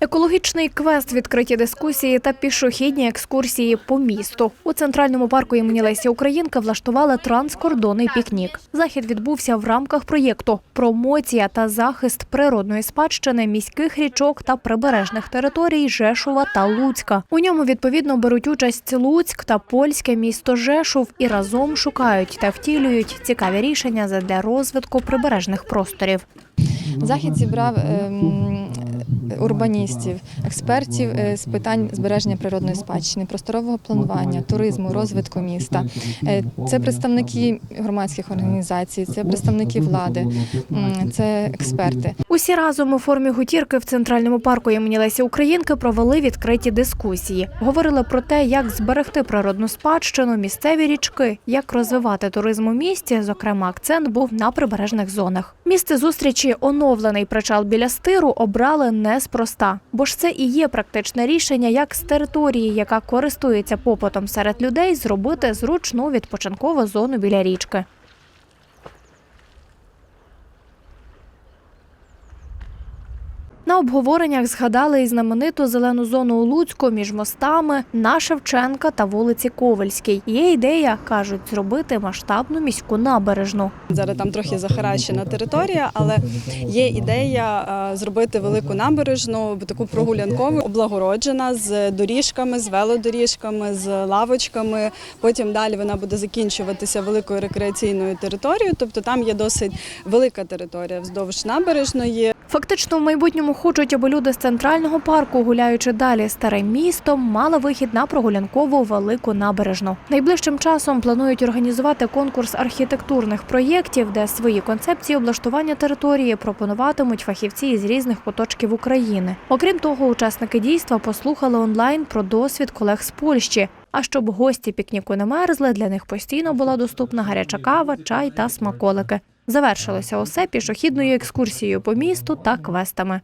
Екологічний квест, відкриті дискусії та пішохідні екскурсії по місту. У центральному парку імені Лесі Українки влаштували транскордонний пікнік. Захід відбувся в рамках проєкту Промоція та захист природної спадщини міських річок та прибережних територій Жешува та Луцька. У ньому відповідно беруть участь Луцьк та польське місто Жешув і разом шукають та втілюють цікаві рішення задля розвитку прибережних просторів. Захід зібрав ем, урбаністів, експертів е, з питань збереження природної спадщини, просторового планування, туризму, розвитку міста. Е, Це представники громадських організацій, це представники влади, це експерти. Усі разом у формі гутірки в центральному парку імені Лесі Українки провели відкриті дискусії. Говорили про те, як зберегти природну спадщину, місцеві річки, як розвивати туризм у місті. Зокрема, акцент був на прибережних зонах. Місце зустрічі оновлений причал біля стиру обрали неспроста, бо ж це і є практичне рішення, як з території, яка користується попитом серед людей, зробити зручну відпочинкову зону біля річки. На обговореннях згадали і знамениту зелену зону у Луцьку між мостами на Шевченка та вулиці Ковальській. Є ідея, кажуть, зробити масштабну міську набережну. Зараз там трохи захаращена територія, але є ідея е, зробити велику набережну, таку прогулянкову, облагороджена з доріжками, з велодоріжками, з лавочками. Потім далі вона буде закінчуватися великою рекреаційною територією. Тобто там є досить велика територія вздовж набережної. Фактично, в майбутньому хочуть, аби люди з центрального парку, гуляючи далі старим містом, мали вихід на прогулянкову велику набережну. Найближчим часом планують організувати конкурс архітектурних проєктів, де свої концепції облаштування території пропонуватимуть фахівці із різних куточків України. Окрім того, учасники дійства послухали онлайн про досвід колег з Польщі. А щоб гості пікніку не мерзли, для них постійно була доступна гаряча кава, чай та смаколики. Завершилося усе пішохідною екскурсією по місту та квестами.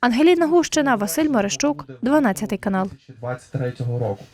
Ангеліна Гущина, Василь Мерещук, 12 канал. 2023 року.